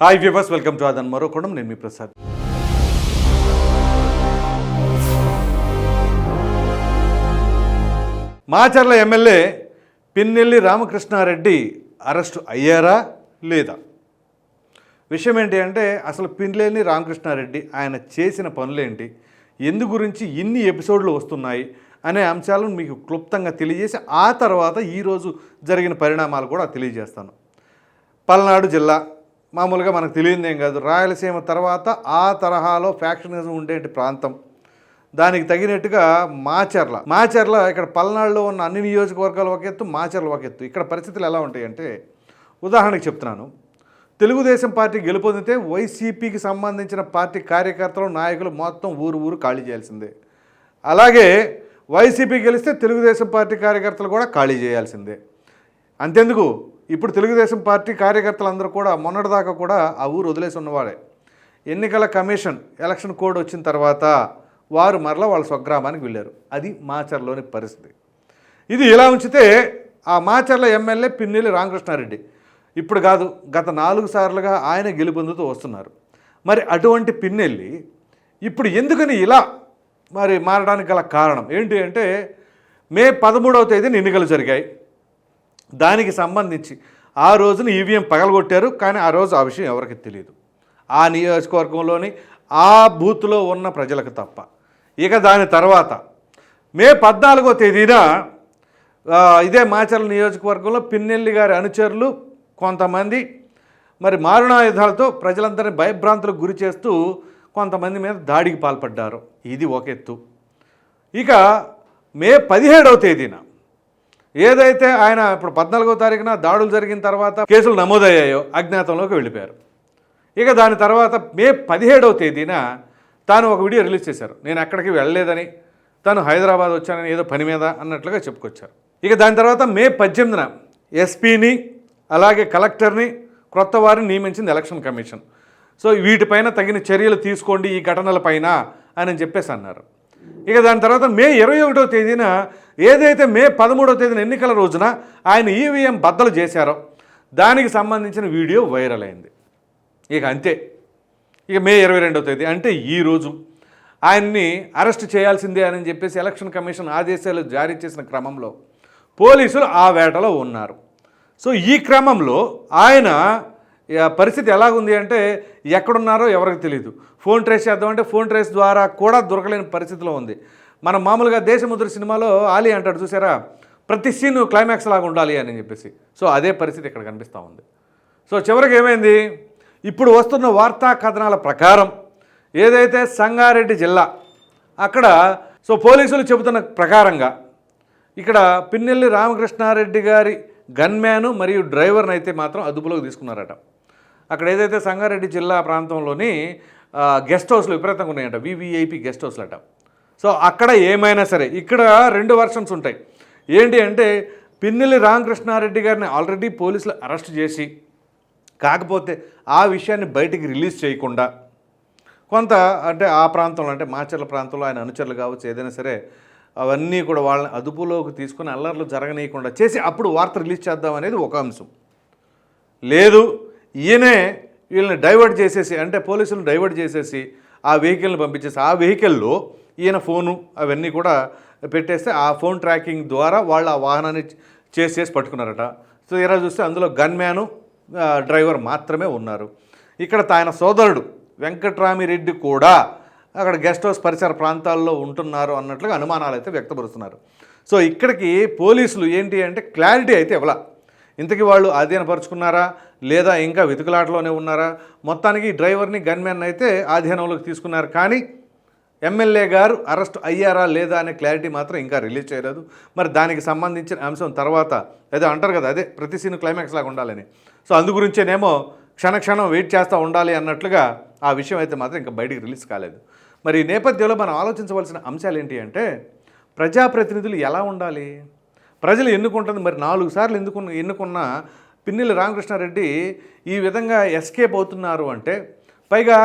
Hi viewers welcome to అదన్ మరోకోణం నేను మీ ప్రసాద్ మాచర్ల ఎమ్మెల్యే పిన్నెల్లి రామకృష్ణారెడ్డి అరెస్టు అయ్యారా లేదా? విషయం ఏంటి అంటే అసలు పిన్నెల్లి రామకృష్ణారెడ్డి ఆయన చేసిన పనులేంటి? ఎందు గురించి ఇన్ని ఎపిసోడ్లు వస్తున్నాయి అనే అంశాలను మీకు క్లుప్తంగా తెలియజేసి ఆ తర్వాత ఈరోజు జరిగిన పరిణామాలు కూడా తెలియజేస్తాను. పల్నాడు జిల్లా మామూలుగా మనకు తెలియదేం కాదు. రాయలసీమ తర్వాత ఆ తరహాలో ఫ్యాక్షనిజం ఉండేటి ప్రాంతం. దానికి తగినట్టుగా మాచర్ల. మాచర్ల ఇక్కడ పల్నాడులో ఉన్న అన్ని నియోజకవర్గాలు ఒక ఎత్తు మాచర్ల ఒక ఎత్తు. ఇక్కడ పరిస్థితులు ఎలా ఉంటాయంటే ఉదాహరణకు చెప్తున్నాను. తెలుగుదేశం పార్టీ గెలుపొందితే వైసీపీకి సంబంధించిన పార్టీ కార్యకర్తలు నాయకులు మొత్తం ఊరు ఊరు ఖాళీ చేయాల్సిందే. అలాగే వైసీపీ గెలిస్తే తెలుగుదేశం పార్టీ కార్యకర్తలు కూడా ఖాళీ చేయాల్సిందే. అంతెందుకు? ఇప్పుడు తెలుగుదేశం పార్టీ కార్యకర్తలందరూ కూడా మొన్నటిదాకా కూడా ఆ ఊరు వదిలేసి ఉన్నవాడే. ఎన్నికల కమిషన్ ఎలక్షన్ కోడ్ వచ్చిన తర్వాత వారు మరలా వాళ్ళ స్వగ్రామానికి వెళ్ళారు. అది మాచర్లోని పరిస్థితి. ఇది ఇలా ఉంచితే ఆ మాచర్ల ఎమ్మెల్యే పిన్నెల్లి రామకృష్ణారెడ్డి. ఇప్పుడు కాదు గత నాలుగు సార్లుగా ఆయన గెలుపొందుతూ వస్తున్నారు. మరి అటువంటి పిన్నెల్లి ఇప్పుడు ఎందుకని ఇలా మరి మారడానికి గల కారణం? ఏంటి అంటే మే పదమూడవ తేదీన ఎన్నికలు జరిగాయి. దానికి సంబంధించి ఆ రోజున ఈవీఎం పగలగొట్టారు కానీ ఆ రోజు ఆ విషయం ఎవరికి తెలియదు ఆ నియోజకవర్గంలోని ఆ బూత్లో ఉన్న ప్రజలకు తప్ప. ఇక దాని తర్వాత మే పద్నాలుగో తేదీన ఇదే మాచర్ల నియోజకవర్గంలో పిన్నెల్లి గారి అనుచరులు కొంతమంది మరి మారణాయుధాలతో ప్రజలందరినీ భయభ్రాంతులకు గురి చేస్తూ కొంతమంది మీద దాడికి పాల్పడ్డారు. ఇది ఒక ఎత్తు. ఇక మే పదిహేడవ తేదీన ఏదైతే ఆయన ఇప్పుడు పద్నాలుగో తారీఖున దాడులు జరిగిన తర్వాత కేసులు నమోదయ్యాయో అజ్ఞాతంలోకి వెళ్ళిపోయారు. ఇక దాని తర్వాత మే పదిహేడవ తేదీన తాను ఒక వీడియో రిలీజ్ చేశారు. నేను ఎక్కడికి వెళ్ళలేదని తాను హైదరాబాద్ వచ్చానని ఏదో పని మీద అన్నట్లుగా చెప్పుకొచ్చారు. ఇక దాని తర్వాత మే పద్దెనిమిదిన ఎస్పీని అలాగే కలెక్టర్ని క్రొత్త వారిని నియమించింది ఎలక్షన్ కమిషన్. సో వీటిపైన తగిన చర్యలు తీసుకోండి ఈ ఘటనలపైన అని చెప్పేసి అన్నారు. ఇక దాని తర్వాత మే ఇరవై ఒకటో తేదీన ఏదైతే మే పదమూడవ తేదీన ఎన్నికల రోజున ఆయన ఈవీఎం బద్దలు చేశారో దానికి సంబంధించిన వీడియో వైరల్ అయింది. ఇక అంతే. ఇక మే ఇరవై రెండవ తేదీ అంటే ఈరోజు ఆయన్ని అరెస్ట్ చేయాల్సిందే అని చెప్పేసి ఎలక్షన్ కమిషన్ ఆదేశాలు జారీ చేసిన క్రమంలో పోలీసులు ఆ వేటలో ఉన్నారు. సో ఈ క్రమంలో ఆయన పరిస్థితి ఎలాగుంది అంటే ఎక్కడున్నారో ఎవరికి తెలియదు ఫోన్ ట్రేస్ చేద్దామంటే ఫోన్ ట్రేస్ ద్వారా కూడా దొరకలేని పరిస్థితిలో ఉంది. మన మామూలుగా దేశముద్ర సినిమాలో ఆలి అంటాడు చూసారా? ప్రతి సీన్ క్లైమాక్స్ లాగా ఉండాలి అని చెప్పేసి. సో అదే పరిస్థితి ఇక్కడ కనిపిస్తూ ఉంది. సో చివరికి ఏమైంది? ఇప్పుడు వస్తున్న వార్తా కథనాల ప్రకారం ఏదైతే సంగారెడ్డి జిల్లా అక్కడ సో పోలీసులు చెబుతున్న ప్రకారంగా ఇక్కడ పిన్నెల్లి రామకృష్ణారెడ్డి గారి గన్మ్యాను మరియు డ్రైవర్ని అయితే మాత్రం అదుపులోకి తీసుకున్నారట. అక్కడ ఏదైతే సంగారెడ్డి జిల్లా ప్రాంతంలోని గెస్ట్ హౌస్లు విపరీతంగా ఉన్నాయంట. వివిఐపి గెస్ట్ హౌస్లు అట సో అక్కడ ఏమైనా సరే ఇక్కడ రెండు వర్షన్స్ ఉంటాయి. ఏంటి అంటే పిన్నెల్లి రామకృష్ణారెడ్డి గారిని ఆల్రెడీ పోలీసులు అరెస్ట్ చేసి కాకపోతే ఆ విషయాన్ని బయటికి రిలీజ్ చేయకుండా కొంత అంటే ఆ ప్రాంతంలో అంటే మాచర్ల ప్రాంతంలో ఆయన అనుచరులు కావచ్చు ఏదైనా సరే అవన్నీ కూడా వాళ్ళని అదుపులోకి తీసుకుని అల్లర్లు జరగనీయకుండా చేసి అప్పుడు వార్త రిలీజ్ చేద్దాం అనేది ఒక అంశం. లేదు ఈయనే వీళ్ళని డైవర్ట్ చేసేసి అంటే పోలీసులను డైవర్ట్ చేసేసి ఆ వెహికల్ని పంపించేసి ఆ వెహికల్లో ఈయన ఫోను అవన్నీ కూడా పెట్టేస్తే ఆ ఫోన్ ట్రాకింగ్ ద్వారా వాళ్ళు ఆ వాహనాన్ని చేసి చేసి పట్టుకున్నారట. సో ఇలా చూస్తే అందులో గన్ మ్యాను డ్రైవర్ మాత్రమే ఉన్నారు. ఇక్కడ ఆయన సోదరుడు వెంకట్రామిరెడ్డి కూడా అక్కడ గెస్ట్ హౌస్ పరిసర ప్రాంతాల్లో ఉంటున్నారు అన్నట్లుగా అనుమానాలు అయితే వ్యక్తపరుస్తున్నారు. సో ఇక్కడికి పోలీసులు ఏంటి అంటే క్లారిటీ అయితే ఇవ్వాల. ఇంతకీ వాళ్ళు అధీనపరుచుకున్నారా లేదా ఇంకా వెతుకులాటలోనే ఉన్నారా? మొత్తానికి డ్రైవర్ని గన్మెన్ అయితే ఆధీనంలోకి తీసుకున్నారు. కానీ ఎమ్మెల్యే గారు అరెస్ట్ అయ్యారా లేదా అనే క్లారిటీ మాత్రం ఇంకా రిలీజ్ చేయలేదు. మరి దానికి సంబంధించిన అంశం తర్వాత ఏదో అంటారు కదా అదే ప్రతి సీన్ క్లైమాక్స్ లాగా ఉండాలని. సో అందు గురించేనేమో క్షణక్షణం వెయిట్ చేస్తూ ఉండాలి అన్నట్లుగా ఆ విషయం అయితే మాత్రం ఇంకా బయటికి రిలీజ్ కాలేదు. మరి ఈ నేపథ్యంలో మనం ఆలోచించవలసిన అంశాలు ఏంటి అంటే ప్రజాప్రతినిధులు ఎలా ఉండాలి? ప్రజలు ఎన్నుకుంటుంది? మరి నాలుగు సార్లు ఎందుకు ఎన్నుకున్న పిన్నెల్లి రామకృష్ణారెడ్డి ఈ విధంగా ఎస్కేప్ అవుతున్నారు అంటే పైగా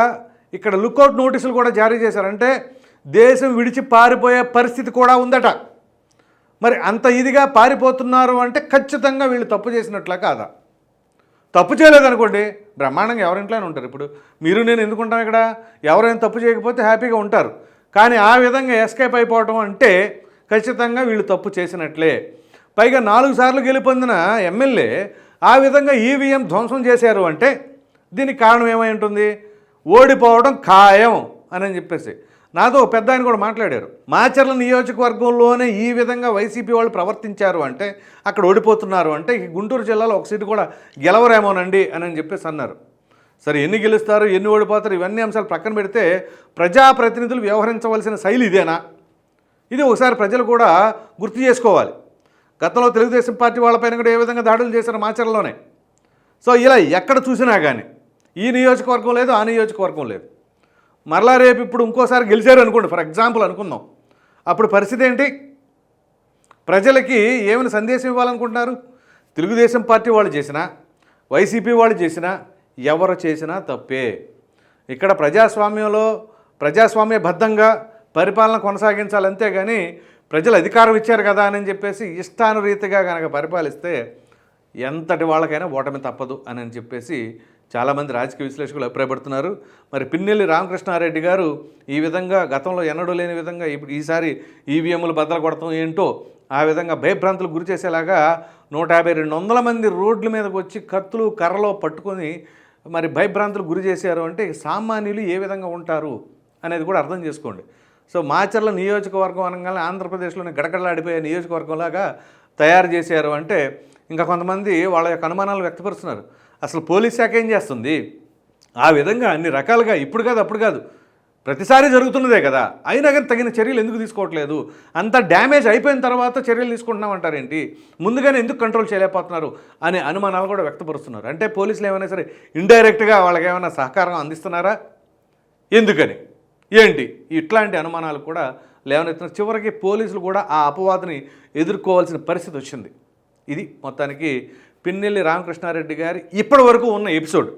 ఇక్కడ లుకౌట్ నోటీసులు కూడా జారీ చేశారంటే దేశం విడిచి పారిపోయే పరిస్థితి కూడా ఉందట. మరి అంత ఇదిగా పారిపోతున్నారు అంటే ఖచ్చితంగా వీళ్ళు తప్పు చేసినట్లా కాదా? తప్పు చేయలేదనుకోండి బ్రహ్మాండంగా ఎవరింట్లోనే ఉంటారు. ఇప్పుడు మీరు నేను ఎందుకుంటాం ఇక్కడ? ఎవరైనా తప్పు చేయకపోతే హ్యాపీగా ఉంటారు. కానీ ఆ విధంగా ఎస్కేప్ అయిపోవడం అంటే ఖచ్చితంగా వీళ్ళు తప్పు చేసినట్లే. పైగా నాలుగు సార్లు గెలుపొందిన ఎమ్మెల్యే ఆ విధంగా ఈవీఎం ధ్వంసం చేశారు అంటే దీనికి కారణం ఏమై ఉంటుంది? ఓడిపోవడం ఖాయం అని చెప్పేసి. నాతో పెద్ద ఆయన కూడా మాట్లాడారు. మాచర్ల నియోజకవర్గంలోనే ఈ విధంగా వైసీపీ వాళ్ళు ప్రవర్తించారు అంటే అక్కడ ఓడిపోతున్నారు అంటే గుంటూరు జిల్లాలో ఒక సీటు కూడా గెలవరేమోనండి అని చెప్పేసి అన్నారు. సరే ఎన్ని గెలుస్తారు ఎన్ని ఓడిపోతారు ఇవన్నీ అంశాలు పక్కన పెడితే ప్రజాప్రతినిధులు వ్యవహరించవలసిన శైలి ఇదేనా? ఇది ఒకసారి ప్రజలు కూడా గుర్తు చేసుకోవాలి. గతంలో తెలుగుదేశం పార్టీ వాళ్ళపైన కూడా ఏ విధంగా దాడులు చేశారు మాచర్లోనే సో ఇలా ఎక్కడ చూసినా కానీ ఈ నియోజకవర్గం లేదు ఆ నియోజకవర్గం లేదు. మరలా రేపు ఇప్పుడు ఇంకోసారి గెలిచారు అనుకోండి ఫర్ ఎగ్జాంపుల్ అనుకుందాం. అప్పుడు పరిస్థితి ఏంటి? ప్రజలకి ఏమైనా సందేశం ఇవ్వాలనుకుంటున్నారు? తెలుగుదేశం పార్టీ వాళ్ళు చేసినా వైసీపీ వాళ్ళు చేసినా ఎవరు చేసినా తప్పే. ఇక్కడ ప్రజాస్వామ్యంలో ప్రజాస్వామ్యబద్ధంగా పరిపాలన కొనసాగించాలి అంతేగాని ప్రజలు అధికారం ఇచ్చారు కదా అని చెప్పేసి ఇష్టానురీతిగా కనుక పరిపాలిస్తే ఎంతటి వాళ్ళకైనా ఓటమి తప్పదు అని అని చెప్పేసి చాలామంది రాజకీయ విశ్లేషకులు అభిప్రాయపడుతున్నారు. మరి పిన్నెల్లి రామకృష్ణారెడ్డి గారు ఈ విధంగా గతంలో ఎన్నడూ లేని విధంగా ఇప్పుడు ఈసారి ఈవీఎంలు బద్దలు కొడతాం ఏంటో ఆ విధంగా భయభ్రాంతులు గురి చేసేలాగా నూట యాభై రెండు వందల మంది రోడ్ల మీదకి వచ్చి కత్తులు కర్రలో పట్టుకొని మరి భయభ్రాంతులు గురి చేశారు అంటే సామాన్యులు ఏ విధంగా ఉంటారు అనేది కూడా అర్థం చేసుకోండి. సో మాచర్ల నియోజకవర్గం అనగానే ఆంధ్రప్రదేశ్లోని గడగడలాడిపోయే నియోజకవర్గంలాగా తయారు చేశారు అంటే ఇంకా కొంతమంది వాళ్ళ యొక్క అనుమానాలు వ్యక్తపరుస్తున్నారు. అసలు పోలీస్ శాఖ ఏం చేస్తుంది? ఆ విధంగా అన్ని రకాలుగా ఇప్పుడు కాదు అప్పుడు కాదు. ప్రతిసారి జరుగుతున్నదే కదా. అయినా కానీ తగిన చర్యలు ఎందుకు తీసుకోవట్లేదు? అంత డ్యామేజ్ అయిపోయిన తర్వాత చర్యలు తీసుకుంటున్నాం అంటారేంటి ముందుగానే ఎందుకు కంట్రోల్ చేయలేకపోతున్నారు అనే అనుమానాలు కూడా వ్యక్తపరుస్తున్నారు. అంటే పోలీసులు ఏమైనా సరే ఇండైరెక్ట్గా వాళ్ళకి ఏమైనా సహకారం అందిస్తున్నారా? ఎందుకని? ఏంటి? ఇట్లాంటి అనుమానాలు కూడా లేవనెత్తిన చివరికి పోలీసులు కూడా ఆ అపవాదని ఎదుర్కోవాల్సిన పరిస్థితి వచ్చింది. ఇది మొత్తానికి పిన్నెల్లి రామకృష్ణారెడ్డి గారి ఇప్పటి వరకు ఉన్న ఎపిసోడ్.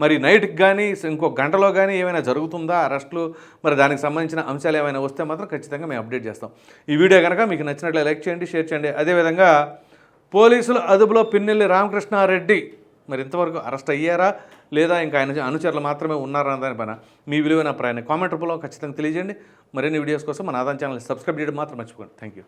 మరి నైట్కి కానీ ఇంకో గంటలో కానీ ఏమైనా జరుగుతుందా? అరెస్టులు మరి దానికి సంబంధించిన అంశాలు ఏమైనా వస్తే మాత్రం ఖచ్చితంగా మేము అప్డేట్ చేస్తాం. ఈ వీడియో కనుక మీకు నచ్చినట్లు లైక్ చేయండి షేర్ చేయండి. అదేవిధంగా పోలీసులు అదుపులో పిన్నెల్లి రామకృష్ణారెడ్డి. మరి ఇంతవరకు అరెస్ట్ అయ్యారా? లేదా ఇంకా ఆయన అనుచరులు మాత్రమే ఉన్నారన్న దానిపైన మీ విలువైన అభిప్రాయాన్ని కామెంట్ రూపంలో ఖచ్చితంగా తెలియజేయండి. మరిన్ని వీడియోస్ కోసం మన ఆదాయం ఛానల్ సబ్స్క్రైబ్ చేయడం మాత్రం మర్చిపోండి థ్యాంక్ యూ